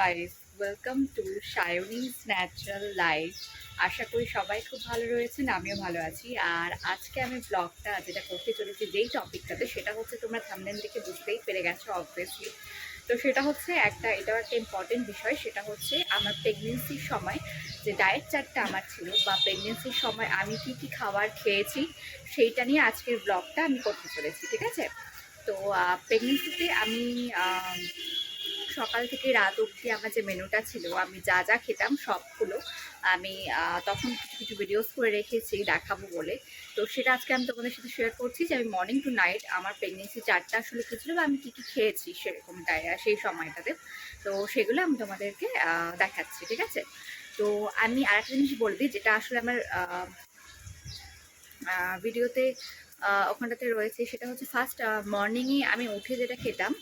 Guys welcome to Sayani's natural life আশা করি সবাই খুব ভালো রয়েছেন, আমিও ভালো আছি। আর আজকে আমি ব্লগটা যেটা করতে চলেছি, যেই টপিকটাতে সেটা হচ্ছে তোমরা থামলেন দেখে বুঝতেই পেরে গেছো অবভিয়াসলি তো সেটা হচ্ছে একটা, এটাও একটা ইম্পর্টেন্ট বিষয়, সেটা হচ্ছে আমার প্রেগনেন্সির সময়, যে ডায়েট চার্টটা আমার ছিল, বা প্রেগনেন্সির সময় আমি কি কি খাবার খেয়েছি, সেইটা নিয়ে আজকের ব্লগটা আমি করতে চলেছি, ঠিক আছে? তো প্রেগনেন্সিতে আমি সকাল থেকে রাত অবধি আমার যে মেনুটা ছিল, আমি যা যা খেতাম সবগুলো আমি তখন কিছু কিছু ভিডিওস করে রেখেছি, দেখাবো বলে। তো সেটা আজকে আমি তোমাদের সাথে শেয়ার করছি যে আমি মর্নিং টু নাইট আমার প্রেগনেন্সি চারটা আসলে কী ছিল বা আমি কী কী খেয়েছি সেরকম সেই সময়টাতে। তো সেগুলো আমি তোমাদেরকে দেখাচ্ছি, ঠিক আছে? তো আমি আরেকটা জিনিস বলবি যেটা আসলে আমার ভিডিওতে ওখানটাতে রয়েছে, সেটা হচ্ছে ফার্স্ট মর্নিংয়ে আমি উঠে যেটা খেতাম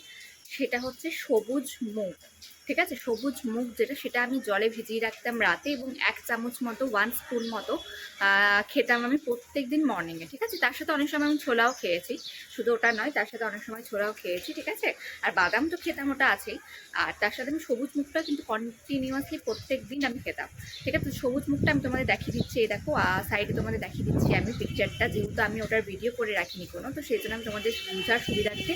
সেটা হচ্ছে সবুজ মুগ ঠিক আছে? সবুজ মুগ যেটা, সেটা আমি জলে ভিজিয়ে রাখতাম রাতে এবং এক চামচ মতো ওয়ান স্পুন মতো খেতাম আমি প্রত্যেক দিন মর্নিংয়ে ঠিক আছে? তার সাথে অনেক সময় আমি ছোলাও খেয়েছি। শুধু ওটা নয়, তার সাথে অনেক সময় ছোলাও খেয়েছি, ঠিক আছে? আর বাদাম তো খেতাম, ওটা আছেই। আর তার সাথে আমি সবুজ মুগটা কিন্তু কন্টিনিউয়াসলি প্রত্যেক দিন আমি খেতাম। ঠিক আছে? সবুজ মুখটা আমি তোমাদের দেখিয়ে দিচ্ছি, এই দেখো সাইডে তোমাদের দেখিয়ে দিচ্ছি আমি পিকচারটা যেহেতু আমি ওটার ভিডিও করে রাখিনি কোনো, তো সেই জন্য আমি তোমাদের বোঝার সুবিধার্থে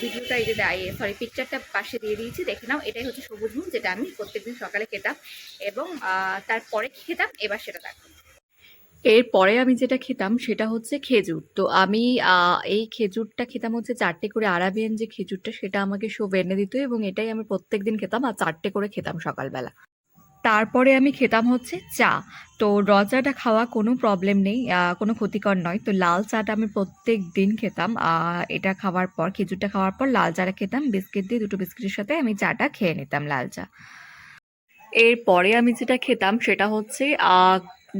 ভিডিওটা এই যে সরি পিকচারটা পাশে দিয়ে দিয়েছি। দেখে নাও, এটাই হচ্ছে সবুজ মুগ যেটা আমি প্রত্যেকদিন সকালে খেতাম এবং তারপরে খেতাম, এবার সেটা দেখো এরপরে আমি যেটা খেতাম সেটা হচ্ছে খেজুর। তো আমি এই খেজুরটা খেতাম হচ্ছে চারটে করে আরাবিয়ান যে খেজুরটা সেটা আমাকে শো বেনে দিত এবং এটাই আমি প্রত্যেকদিন খেতাম আর চারটে করে খেতাম সকালবেলা। তারপরে আমি খেতাম হচ্ছে চা। তো র চাটা খাওয়া কোনো প্রবলেম নেই কোনো ক্ষতিকর নয়। তো লাল চাটা আমি প্রত্যেক দিন খেতাম এটা খাওয়ার পর, খেজুরটা খাওয়ার পর লাল চাটা খেতাম, বিস্কিট দিয়ে দুটো বিস্কিটের সাথে আমি চাটা খেয়ে নিতাম লাল চা। এরপরে আমি যেটা খেতাম সেটা হচ্ছে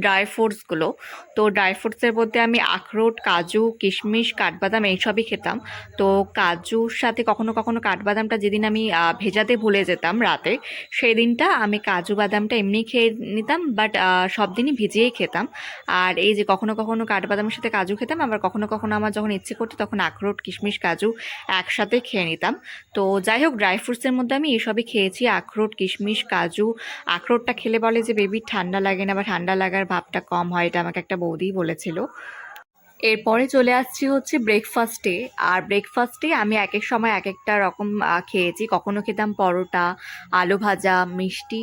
ড্রাই ফ্রুটসগুলো তো ড্রাই ফ্রুটসের মধ্যে আমি আখরোট, কাজু, কিশমিশ, কাঠবাদাম এইসবই খেতাম। তো কাজুর সাথে কখনো কখনো কাঠবাদামটা যেদিন আমি ভেজাতে ভুলে যেতাম রাতে সেই দিনটা আমি কাজু বাদামটা এমনি খেয়ে নিতাম বাট সব দিনই ভিজিয়েই খেতাম। আর এই যে কখনো কখনো কাঠবাদামের সাথে কাজু খেতাম, আবার কখনো কখনো আমার যখন ইচ্ছে করতো তখন আখরোট, কিশমিশ, কাজু একসাথে খেয়ে নিতাম। তো যাই হোক ড্রাই ফ্রুটসের মধ্যে আমি এসবই খেয়েছি, আখরোট, কিশমিশ, কাজু। আখরোটটা খেলে বলে যে বেবির ঠান্ডা লাগে না বা ঠান্ডা লাগার ভাবটা কম হয়, এটা আমাকে একটা বৌদি বলেছিল। এরপরে চলে আসছি হচ্ছে ব্রেকফাস্টে আর ব্রেকফাস্টে আমি এক এক সময় এক একটা রকম খেয়েছি। কখনো খেতাম পরোটা, আলু ভাজা, মিষ্টি।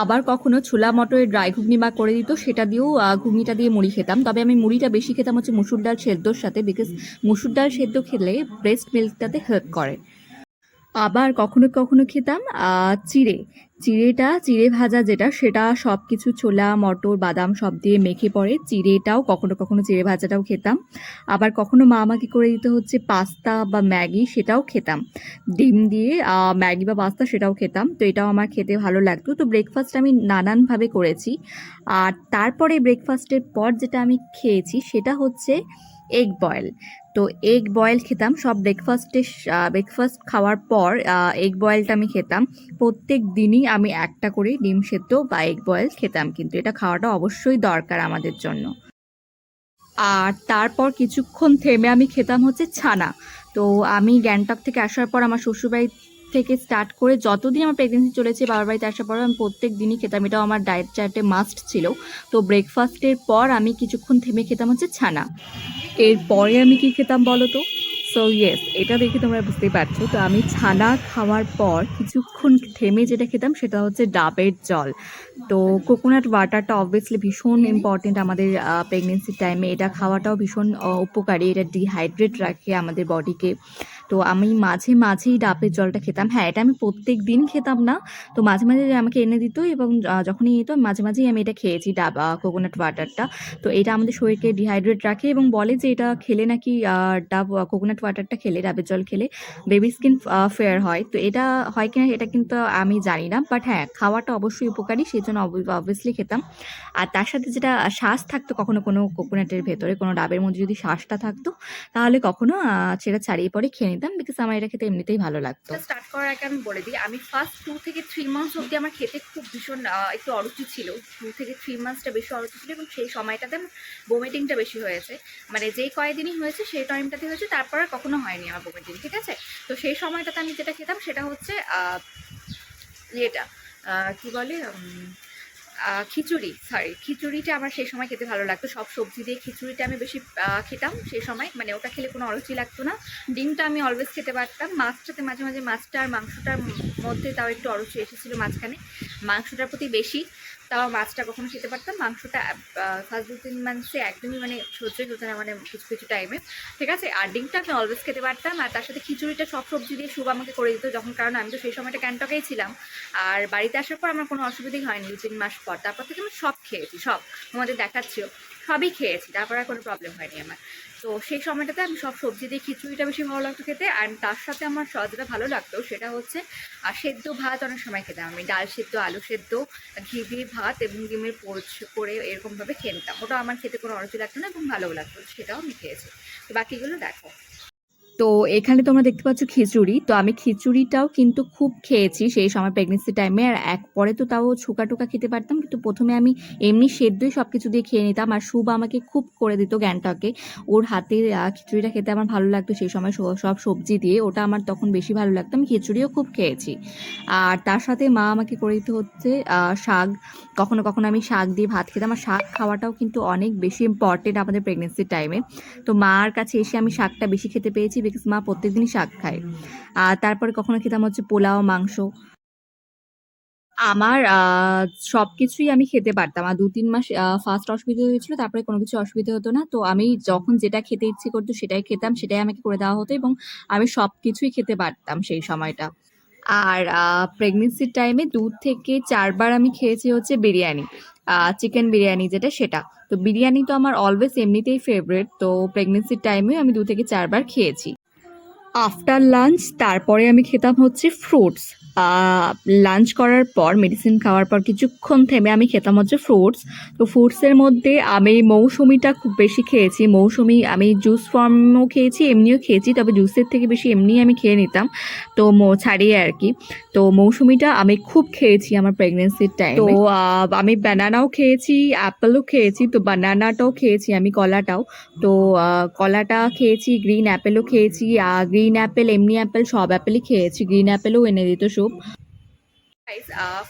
আবার কখনো ছোলা মটরের ড্রাই ঘুগনি মা করে দিত, সেটা দিয়েও ঘুগনিটা দিয়ে মুড়ি খেতাম। তবে আমি মুড়িটা বেশি খেতাম হচ্ছে মুসুর ডাল সেদ্ধর সাথে বিকজ মুসুর ডাল সেদ্ধ খেলে ব্রেস্ট মিল্কটাতে হেল্প করে। আবার কখনো কখনো খেতাম চিড়ে। চিড়েটা, চিড়ে ভাজা যেটা, সেটা সব কিছু ছোলা, মটর, বাদাম সব দিয়ে মেখে পড়ে চিড়েটাও, কখনো কখনো চিড়ে ভাজাটাও খেতাম। আবার কখনো মা আমাকে করে দিতে হচ্ছে পাস্তা বা ম্যাগি, সেটাও খেতাম। ডিম দিয়ে ম্যাগি বা পাস্তা সেটাও খেতাম। তো এটাও আমার খেতে ভালো লাগতো। তো ব্রেকফাস্ট আমি নানানভাবে করেছি। আর তারপরে ব্রেকফাস্টের পর যেটা আমি খেয়েছি, সেটা হচ্ছে এগ বয়েল তো এগ বয়েল খেতাম। সব ব্রেকফাস্টে ব্রেকফাস্ট খাওয়ার পর এগ বয়েলটা আমি খেতাম। প্রত্যেক দিনই আমি একটা করে ডিম সেদ্ধ বা এগ বয়েল খেতাম কিন্তু এটা খাওয়াটা অবশ্যই দরকার আমাদের জন্য। আর তারপর কিছুক্ষণ থেমে আমি খেতাম হচ্ছে ছানা। তো আমি গ্যাংটক থেকে আসার পর আমার শ্বশুরবাড়ি থেকে স্টার্ট করে যতদিন আমার প্রেগনেন্সি চলেছে, বাবার বাড়িতে আসার পর আমি প্রত্যেক দিনই খেতাম। এটাও আমার ডায়েট চার্টে মাস্ট ছিল। তো ব্রেকফাস্টের পর আমি কিছুক্ষণ থেমে খেতাম হচ্ছে ছানা। এরপরে আমি কি খেতাম বলো তো? সো ইয়েস এটা দেখে তোমরা বুঝতেই পারছ। তো আমি ছানা খাওয়ার পর কিছুক্ষণ থেমে যেটা খেতাম সেটা হচ্ছে ডাবের জল। তো কোকোনাট ওয়াটারটা অবভিয়াসলি ভীষণ ইম্পর্টেন্ট আমাদের প্রেগনেন্সির টাইমে এটা খাওয়াটাও ভীষণ উপকারী। এটা ডিহাইড্রেট রাখে আমাদের বডিকে তো আমি মাঝে মাঝেই ডাবের জলটা খেতাম। হ্যাঁ এটা আমি প্রত্যেক দিন খেতাম না। তো মাঝে মাঝে আমাকে এনে দিত এবং যখনই নিত মাঝে মাঝেই আমি এটা খেয়েছি ডাব কোকোনাট ওয়াটারটা তো এটা আমাদের শরীরকে ডিহাইড্রেট রাখে এবং বলে যে এটা খেলে নাকি ডাব কোকোনাট ওয়াটারটা খেলে, ডাবের জল খেলে বেবি স্কিন ফেয়ার হয়। তো এটা হয় কিনা এটা কিন্তু আমি জানি না। বাট হ্যাঁ খাওয়াটা অবশ্যই উপকারী সেই জন্য অবভিয়াসলি খেতাম। আর তার সাথে যেটা শ্বাস থাকতো, কখনো কোনো কোকোনাটের ভেতরে, কোনো ডাবের মধ্যে যদি শ্বাসটা থাকতো, তাহলে কখনো সেটা ছাড়িয়ে পরে খেয়ে নিতাম। বিকজ আমার এটা খেতে এমনিতেই ভালো লাগতো। স্টার্ট করার আগে আমি বলে দিই, আমি ফার্স্ট টু থেকে থ্রি মান্থস অবধি আমার খেতে খুব ভীষণ একটু অরুচি ছিল। টু থেকে থ্রি মান্থসটা বেশি অরুচি ছিল এবং সেই সময়টাতে বমিটিংটা বেশি হয়েছে। মানে যেই কয়েকদিনই হয়েছে, সেই টাইমটাতে হয়েছে, তারপর আর কখনো হয়নি আমার বমিটিং ঠিক আছে? তো সেই সময়টাতে আমি যেটা খেতাম সেটা হচ্ছে ইয়েটা কি বলে খিচুড়ি সরি খিচুড়িটা আমার সেই সময় খেতে ভালো লাগতো। সব সবজি দিয়ে খিচুড়িটা আমি বেশি খেতাম সেই সময়। মানে ওটা খেলে কোনো অরুচি লাগতো না। ডিমটা আমি অলওয়েজ খেতে পারতাম। মাছটাতে মাঝে মাঝে মাছটা আর মাংসটার মধ্যে তাও একটু অরুচি এসেছিল মাঝখানে। মাংসটার প্রতি বেশি। তাও মাছটা কখনো খেতে পারতাম। মাংসটা ফার্স্ট দু তিন মাসে একদমই মানে সহ্যই হতো না মানে কিছু কিছু টাইমে ঠিক আছে? আর ডিমটা আমি অলওয়েজ খেতে পারতাম। আর তার সাথে খিচুড়িটা, সব সবজি দিয়ে শুভ আমাকে করে দিত, যখন কারণ আমি তো সেই সময়টা ক্যান্টকেই ছিলাম। আর বাড়িতে আসার পর আমার কোনো অসুবিধাই হয়নি দু তিন মাস পর। তারপর থেকে আমি সব খেয়েছি, সব। তোমাদের দেখাচ্ছিও। সবই খেয়েছি, তারপরে আর কোনো প্রবলেম হয়নি আমার। তো সেই সময়টাতে আমি সব সবজি দিয়ে খিচুড়িটা বেশি ভালো লাগতো খেতে, আর তার সাথে আমার সহজটা ভালো লাগতো, সেটা হচ্ছে আর সেদ্ধ ভাত অনেক সময় খেতাম আমি, ডাল সেদ্ধ, আলু সেদ্ধ, ঘি দিয়ে ভাত এবং ডিমের পোচ করে এরকমভাবে খেতাম ওটা আমার খেতে কোনো অরুচি লাগতো না এবং ভালোও লাগতো, সেটাও আমি খেয়েছি। তো বাকিগুলো দেখো। তো এখানে তোমরা দেখতে পাচ্ছ খিচুড়ি। তো আমি খিচুড়িটাও কিন্তু খুব খেয়েছি সেই সময় প্রেগনেন্সি টাইমে আর এক পরে তো তাও ছুকা টুকা খেতে পারতাম। কিন্তু প্রথমে আমি এমনি সেদ্ধই সব কিছু দিয়ে খেয়ে নিতাম। আর শুভ আমাকে খুব করে দিত গ্যাংটকে। ওর আহ, খিচুড়িটা খেতে আমার ভালো লাগতো সেই সময় সব- সব সবজি দিয়ে। ওটা আমার তখন বেশি ভালো লাগতো। আমি খিচুড়িও খুব খেয়েছি। আর তার সাথে মা আমাকে করে দিতে হচ্ছে শাক। কখনো কখনো আমি শাক দিয়ে ভাত খেতাম। আর শাক খাওয়াটাও কিন্তু অনেক বেশি ইম্পর্টেন্ট আমাদের প্রেগনেন্সির টাইমে তো মার কাছে এসে আমি শাকটা বেশি খেতে পেয়েছি। বিকজ মা প্রত্যেকদিনই শাক খায়। আর তারপরে কখনো খেতাম হচ্ছে পোলাও, মাংস। আমার সব কিছুই আমি খেতে পারতাম। আর দু তিন মাস ফার্স্ট অসুবিধা হয়েছিল, তারপরে কোনো কিছু অসুবিধা হতো না। তো আমি যখন যেটা খেতে ইচ্ছে করতো সেটাই খেতাম, সেটাই আমাকে করে দেওয়া হতো এবং আমি সব কিছুই খেতে পারতাম সেই সময়টা। আর প্রেগনেন্সির টাইমে দু থেকে চারবার আমি খেয়েছি হচ্ছে বিরিয়ানি চিকেন বিরিয়ানি যেটা, সেটা। তো বিরিয়ানি তো আমার অলওয়েজ এমনিতেই ফেভারিট তো প্রেগনেন্সির টাইমে আমি দু থেকে চারবার খেয়েছি। আফটার লাঞ্চ তারপরে আমি খেতাম হচ্ছে ফ্রুটস লাঞ্চ করার পর মেডিসিন খাওয়ার পর কিছুক্ষণ থেমে আমি খেতাম হচ্ছে ফ্রুটস তো ফ্রুটসের মধ্যে আমি মৌসুমিটা খুব বেশি খেয়েছি। মৌসুমি আমি জুস ফর্মও খেয়েছি এমনিও খেয়েছি তবে জুসের থেকে বেশি এমনি আমি খেয়ে নিতাম। তো মৌ- ছাড়িয়ে আর কি। তো মৌসুমিটা আমি খুব খেয়েছি আমার প্রেগনেন্সির টাইম তো আমি ব্যানানাও খেয়েছি অ্যাপেলও খেয়েছি তো বানানাটাও খেয়েছি আমি কলাটাও। তো কলাটা খেয়েছি গ্রিন অ্যাপেলও খেয়েছি গ্রিন অ্যাপেল এমনি অ্যাপেল সব অ্যাপেলই খেয়েছি। গ্রিন অ্যাপেলও এনে দিত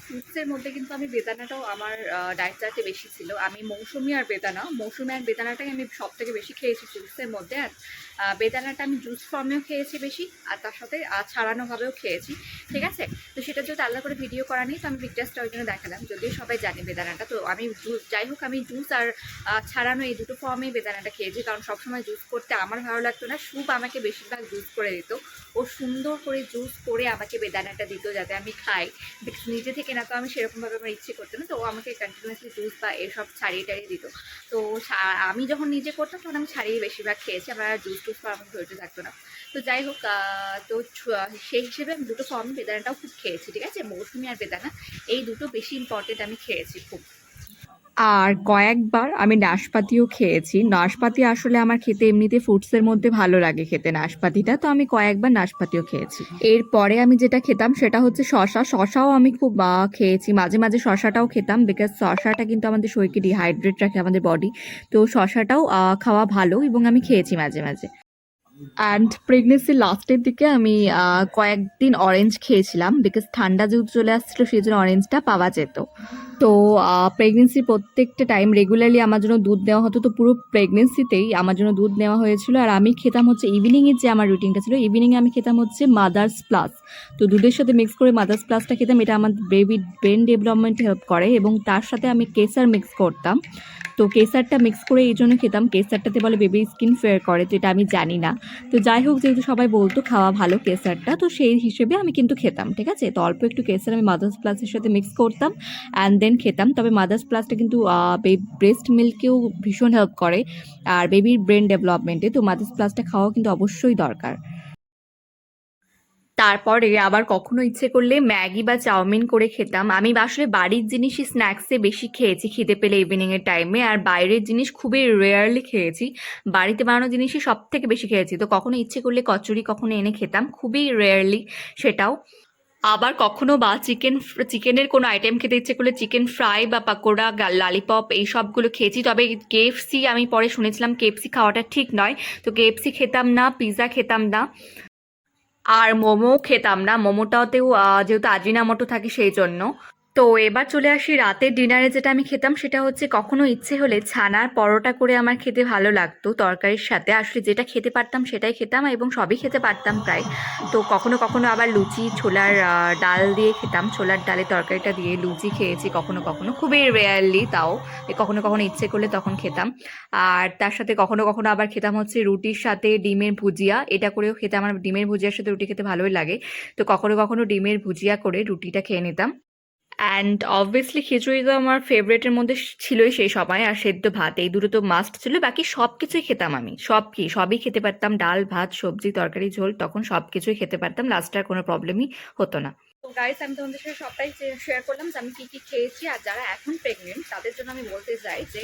ফ্রুটসের মধ্যে কিন্তু আমি বেদানাটাও আমার ডায়েট চার্টে বেশি ছিল। আমি মৌসুমি আর বেদানা। মৌসুমি আর বেদানাটাই আমি সব থেকে বেশি খেয়েছি ফ্রুটসের মধ্যে। আর বেদানাটা আমি জুস ফর্মেও খেয়েছি বেশি, আর তার সাথে ছাড়ানোভাবেও খেয়েছি। ঠিক আছে? তো সেটা যদি আলাদা করে ভিডিও করা নেই, তো আমি পিকচারসটা ওই জন্য দেখালাম। যদিও সবাই জানে বেদানাটা, তো আমি জুস যাই হোক, আমি জুস আর ছাড়ানো এই দুটো ফর্মেই বেদানাটা খেয়েছি। কারণ সবসময় জুস করতে আমার ভালো লাগতো না। স্যুপ আমাকে বেশিরভাগ জুস করে দিত। ও সুন্দর করে জুস করে আমাকে বেদানাটা দিত যাতে আমি খাই। নিজে থেকে না তো আমি সেরকমভাবে আমার ইচ্ছে করতো না, তো ও আমাকে কন্টিনিউয়াসলি জুস বা এসব ছাড়িয়ে টাড়িয়ে দিত। তো আমি যখন নিজে করতাম তখন আমি ছাড়িয়ে বেশিরভাগ খেয়েছি, আমার আর জুস টুস খাওয়া আমার ধৈর্য থাকতো না। তো যাই হোক তো সেই হিসেবে আমি দুটো ফর্ম বেদানাটাও খুব খেয়েছি, ঠিক আছে? মৌসুমি আর বেদানা, এই দুটো বেশি ইম্পর্টেন্ট আমি খেয়েছি খুব। আর কয়েকবার আমি নাশপাতিও খেয়েছি। নাশপাতি আসলে আমার খেতে এমনিতে ফ্রুটসের মধ্যে ভালো লাগে খেতে, নাশপাতিটা। তো আমি কয়েকবার নাশপাতিও খেয়েছি। এরপরে আমি যেটা খেতাম সেটা হচ্ছে শশা শশাও আমি খুব খেয়েছি। মাঝে মাঝে শশাটাও খেতাম বিকজ শশাটা কিন্তু আমাদের শরীরকে ডিহাইড্রেট রাখে আমাদের বডি তো শশাটাও খাওয়া ভালো এবং আমি খেয়েছি মাঝে মাঝে। অ্যান্ড প্রেগনেন্সির লাস্টের দিকে আমি কয়েকদিন অরেঞ্জ খেয়েছিলাম বিকজ ঠান্ডা যেহেতু চলে আসছিল, সেই জন্য অরেঞ্জটা পাওয়া যেত। তো প্রেগনেন্সির প্রত্যেকটা টাইম রেগুলারলি আমার জন্য দুধ নেওয়া হতো। তো পুরো প্রেগনেন্সিতেই আমার জন্য দুধ নেওয়া হয়েছিল। আর আমি খেতাম হচ্ছে ইভিনিংয়ের যে আমার রুটিনটা ছিল ইভিনিংয়ে আমি খেতাম হচ্ছে মাদার্স প্লাস তো দুধের সাথে মিক্স করে মাদার্স প্লাসটা খেতাম, এটা আমার বেবি ব্রেন ডেভেলপমেন্ট হেল্প করে এবং তার সাথে আমি কেসার মিক্স করতাম। তো কেসারটা মিক্স করে এই জন্য খেতাম। কেসারটাতে বলে বেবি স্কিন ফেয়ার করে এটা আমি জানি না। তো যাই হোক, যেহেতু সবাই বলতো খাওয়া ভালো কেসারটা, তো সেই হিসেবে আমি কিন্তু খেতাম, ঠিক আছে? তো অল্প একটু কেসার আমি মাদার্স প্লাসের সাথে মিক্স করতাম অ্যান্ড দেন খেতাম। তবে মাদার্স প্লাসটা কিন্তু ব্রেস্ট মিল্কেও ভীষণ হেল্প করে। আর বেবির ব্রেন ডেভেলপমেন্টে তো মাদার্স প্লাসটা খাওয়া কিন্তু অবশ্যই দরকার। তারপরে আবার কখনো ইচ্ছে করলে ম্যাগি বা চাউমিন করে খেতাম। আমি আসলে বাড়ির জিনিসই স্ন্যাক্সে বেশি খেয়েছি, খিদে পেলে ইভিনিংয়ের টাইমে আর বাইরের জিনিস খুবই রেয়ারলি খেয়েছি। বাড়িতে বানানো জিনিসই সব থেকে বেশি খেয়েছি। তো কখনো ইচ্ছে করলে কচুরি কখনো এনে খেতাম, খুবই রেয়ারলি সেটাও। আবার কখনো বা চিকেন চিকেনের কোনো আইটেম খেতে ইচ্ছে করলে চিকেন ফ্রাই বা পাকোড়া লালিপপ এই সবগুলো খেয়েছি। তবে কেএফসি আমি পরে শুনেছিলাম কেএফসি খাওয়াটা ঠিক নয়। তো কেএফসি খেতাম না পিৎজা খেতাম না। আর মোমো খেতাম না। মোমোটাতেও যেহেতু আজিনা মোটো থাকে সেই জন্য। তো এবার চলে আসি রাতের ডিনারে যেটা আমি খেতাম, সেটা হচ্ছে কখনো ইচ্ছে হলে ছানার পরোটা করে আমার খেতে ভালো লাগতো। তরকারির সাথে আসলে যেটা খেতে পারতাম সেটাই খেতাম এবং সবই খেতে পারতাম প্রায়। তো কখনো কখনো আবার লুচি, ছোলার ডাল দিয়ে খেতাম। ছোলার ডালে তরকারিটা দিয়ে লুচি খেয়েছি কখনো কখনো। খুবই রেয়ারলি তাও। কখনো কখনো ইচ্ছে করলে তখন খেতাম। আর তার সাথে কখনো কখনো আবার খেতাম হচ্ছে রুটির সাথে ডিমের ভুজিয়া। এটা করেও খেতে আমার ডিমের ভুজিয়ার সাথে রুটি খেতে ভালোই লাগে। তো কখনো কখনো ডিমের ভুজিয়া করে রুটিটা খেয়ে নিতাম। অ্যান্ড অবভিয়াসলি খিচুড়ি তো আমার ফেভারিটের মধ্যে ছিলই সেই সময়, আর সেদ্ধ ভাত। এই দুটো তো মাস্ট ছিল। বাকি সব কিছুই খেতাম আমি। সব কি সবই খেতে পারতাম। ডাল, ভাত, সবজি, তরকারি, ঝোল, তখন সব কিছুই খেতে পারতাম। লাস্টে আর কোনো প্রবলেমই হতো না। তো গাইস আমি তোমাদের সাথে সবটাই শেয়ার করলাম যে আমি কী কী খেয়েছি, আর যারা এখন প্রেগনেন্ট তাদের জন্য আমি বলতে চাই যে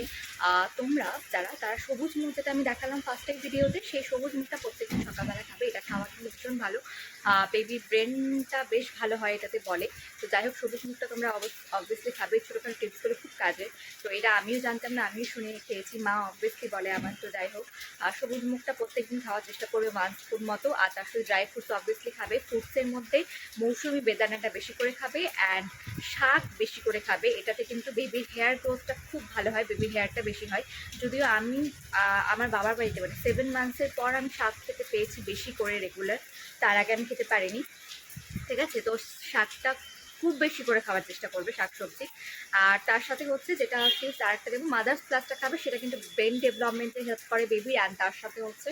তোমরা যারা, তারা সবুজ যেটা আমি দেখালাম ফার্স্ট ফার্স্টের ভিডিওতে সেই সবুজ মুখটা প্রত্যেকদিন সকালবেলা খাবে। এটা খাওয়া কিন্তু ভীষণ ভালো। বেবি ব্রেনটা বেশ ভালো হয় এটাতে বলে। তো যাই হোক সবুজ মুখটা তোমরা অবভিয়াসলি খাবে। ছোটোখাটো টিপসগুলো খুব কাজে তো এটা আমিও জানতাম না, আমিও শুনে খেয়েছি। মা অবভিয়াসলি বলে আমার, তো যাই হোক আর সবুজ মুখটা প্রত্যেকদিন খাওয়ার চেষ্টা করবে মাছ ফুড মতো। আর তার সাথে ড্রাই ফ্রুটস অবভিয়াসলি খাবে। ফ্রুটসের মধ্যে মৌসুমি বেদানাটা বেশি করে খাবে অ্যান্ড শাক বেশি করে খাবে। এটাতে কিন্তু বেবির হেয়ার গ্রোথটা খুব ভালো হয় বেবির হেয়ারটা বেশি হয়। যদিও আমি আমার বাবার বাড়িতে মানে সেভেন মান্থসের পর আমি শাক খেতে পেয়েছি বেশি করে রেগুলার তার আগে আমি খেতে পারিনি। ঠিক আছে? তো শাকটা খুব বেশি করে খাওয়ার চেষ্টা করবে শাক সবজি আর তার সাথে হচ্ছে যেটা হচ্ছে, তার একটা দেবো মাদার্স প্লাসটা খাবে, সেটা কিন্তু ব্রেন ডেভেলপমেন্টে হেল্প করে বেবি অ্যান্ড তার সাথে হচ্ছে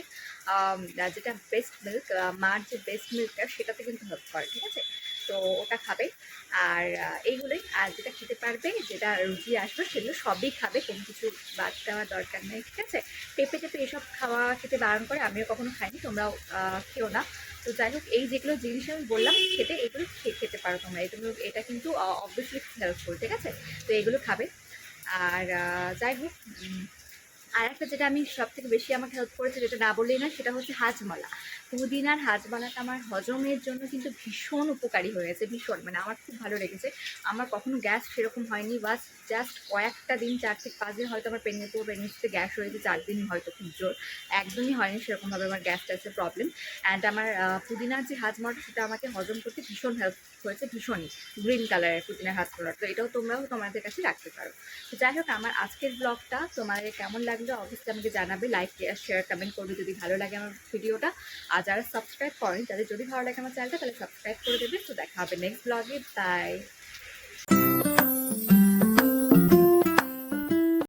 যেটা বেস্ট মিল্ক মার যে বেস্ট মিল্কটা সেটাতে কিন্তু হেল্প করে, ঠিক আছে? তো ওটা খাবে। আর এইগুলোই। আর যেটা খেতে পারবে, যেটা রুচি আসবে, সেগুলো সবই খাবে। কোনো কিছু বাদ দেওয়ার দরকার নেই, ঠিক আছে? পেঁপে টেপে এসব খাওয়া খেতে বারণ করে, আমিও কখনো খাইনি, তোমরাও খেও না। তো যাই হোক, এই যেগুলো জিনিস আমি বললাম, খেতে এগুলো খেতে পারো তোমরা। এগুলো এটা কিন্তু অবভিয়াসলি হেল্পফুল ঠিক আছে? তো এগুলো খাবে। আর যাই হোক আর একটা যেটা আমি সব থেকে বেশি আমাকে হেল্প করেছে, যেটা না বললেই না সেটা হচ্ছে হাজমালা। পুদিনার হাজমালাটা আমার হজমের জন্য কিন্তু ভীষণ উপকারী হয়েছে ভীষণ। মানে আমার খুব ভালো লেগেছে। আমার কখনো গ্যাস সেরকম হয়নি, বাস জাস্ট কয়েকটা দিন, চার থেকে পাঁচ দিন হয়তো আমার প্রেগনেন্সি প্রেগনেন্সিতে গ্যাস হয়েছে চার দিন হয়তো খুব জোর। একদমই হয়নি সেরকমভাবে আমার গ্যাস ট্যাসের প্রবলেম অ্যান্ড আমার পুদিনার যে হাজমালাটা সেটা আমাকে হজম করতে ভীষণ হেল্প হয়েছে ভীষণই। গ্রিন কালারের পুদিনার হাজমালাটা তো এটাও তোমরাও তোমাদের কাছে রাখতে পারো। তো যাই হোক, আমার আজকের ব্লগটা তোমাদের কেমন লাগল, অবশ্যই আমাকে জানাবে। লাইক শেয়ার কমেন্ট করবে যদি ভালো লাগে আমার ভিডিওটা। আর যারা সাবস্ক্রাইব করেন তাদের যদি ভালো লাগে আমার চ্যানেলটা তাহলে সাবস্ক্রাইব করে দেবে। তো দেখা হবে নেক্সট ব্লগে বাই